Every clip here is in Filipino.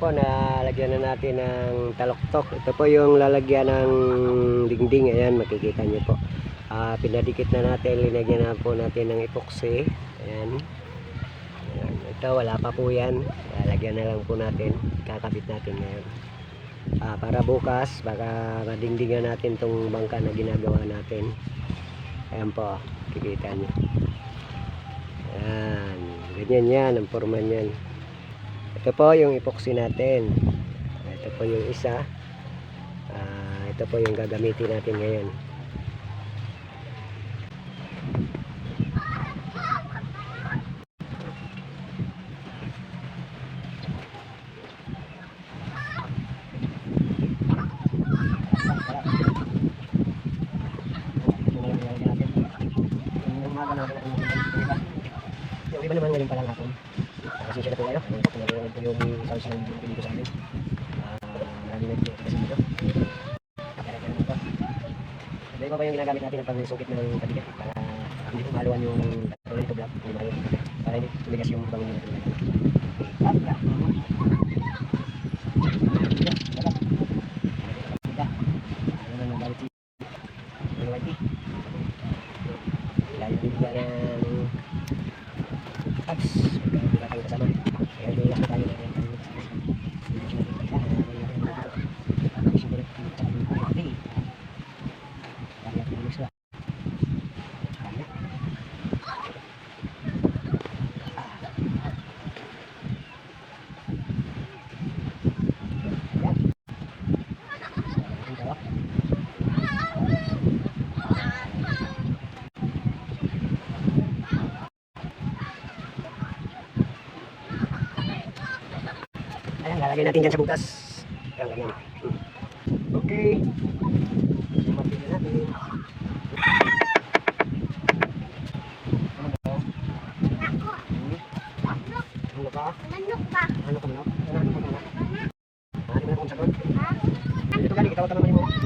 po, nalagyan na natin ng taloktok. Ito po yung lalagyan ng dingding. Ayan, makikita nyo po. Ah, pinadikit na natin, linagyan na po natin ng epoxy. Ayan. Ayan. Ito, wala pa po yan. Lalagyan na lang po natin. Kakabit natin ngayon. Ah, para bukas, baka madingdingan natin tong bangka na ginagawa natin. Ayan po, kikita nyo. Ayan. Ganyan yan, ang forma niyan. Ito po yung epoxy natin. Ito po yung isa. Ah, ito po yung gagamitin natin ngayon. Yung iba naman ngayon pa lang hapon. Kasi siya na po kayo. Ano po narinig po yung sounds ng dito sa amin. Ah, marami na dito kasi dito. Na po. Ito iba pa yung ginagamit natin pag sukit ng pabigat para hindi po maluwan yung tuloy ito. Hindi maluwan. Para hindi tumigas yung bangon nito. Ah, ah. Ano na ng bawat yung whitey. Layo din ba ng abs wala tayong kasama kaya may lakad tayo ng Lalagay natin dyan sa butas. Ayan, ganyan. Okay. Na natin. Ano ba? Hmm? Ano ka? Manok. Ano ka manok? Ano ka manok? Ano ka kung sagot? Ha? Dito galing, itawa ka naman mo. Hindi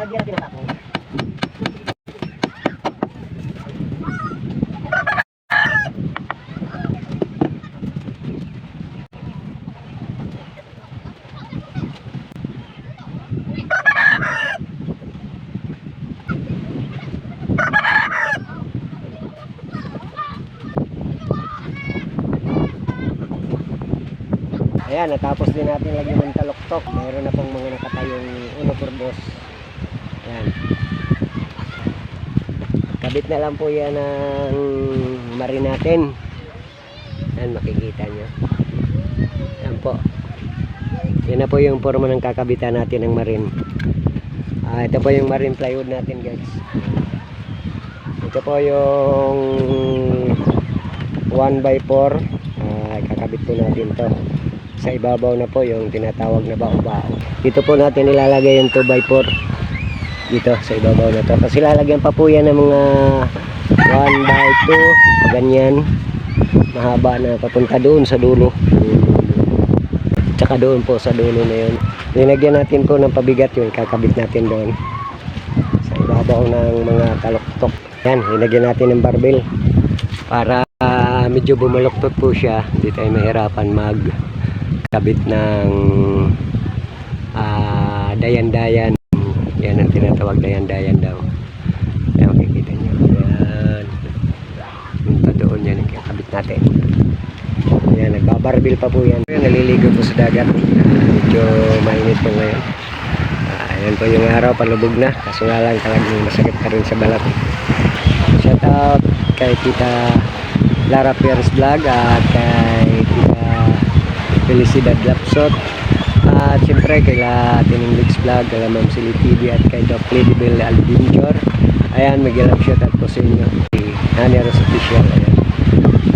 Ayan, natapos din natin lagyan ng taloktok. Meron na pong mga nakatayong uno por. Ayan. Kabit na lang po yan ng marin natin. Ayan, makikita nyo. Ayan po. Yan na po yung forma ng kakabitan natin ng marin. Ah, ito po yung marine plywood natin guys. Ito po yung 1x4. Ah, kakabit po natin to. Sa ibabaw na po yung tinatawag na bao-bao. Dito po natin ilalagay yung 2x4. Dito sa ibabaw na to. Kasi lalagyan pa po yan ng mga 1x2. Ganyan. Mahaba na papunta doon sa dulo. Tsaka doon po sa dulo na yun. Linagyan natin po ng pabigat yun. Kakabit natin doon. Sa ibabaw ng mga taloktok. Yan, linagyan natin ng barbell. Para ah, medyo bumaloktot po siya. Hindi tayo mahirapan magkabit ng ah, dayan-dayan. Yan ang tinatawag dayan-dayan daw. Yan, makikita nyo. Yan. Punta doon yan kakabit natin. Yan, nagbabarbil pa po yan. Yan, naliligo po sa dagat. Medyo mainit po ngayon. Ah, ayan po yung araw, palubog na. Kaso nga lang talagang masakit pa rin sa balat. Shout out kay Tita Lara Pierce Vlog at kay Tita Felicidad Lapsot. At siyempre kay La Tining Leaks Vlog, kay La Ma'am Silly TV at kay Doc Ladybell Albinjor. Ayan, mag-love shout out po sa inyo. Honey Rose Official. Ayan.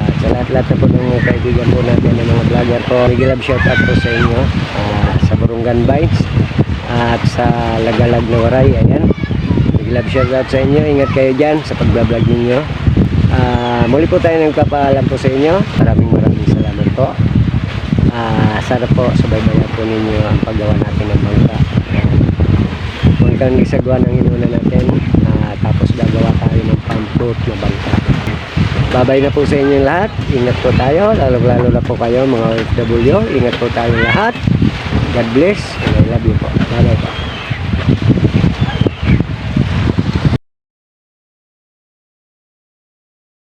At sa lahat-lahat na po ng kaibigan po natin ng mga vlogger po, big shout out po sa inyo ah, sa Burungan Bites at sa Lagalag na Waray. Ayan. Love shout out sa inyo. Ingat kayo dyan sa pagbablog ninyo. Ah, muli po tayo nagpapaalam po sa inyo. Maraming maraming salamat po. Ah, sana po subaybayan po ninyo ang paggawa natin ng bangka. Kung kang gisagawa ng inuna natin, ah, tapos gagawa tayo ng pamproof na bangka. Babay na po sa inyo lahat. Ingat po tayo. Lalo-lalo na po kayo mga OFW. Ingat po tayo lahat. God bless. And I love you po. Bye-bye po.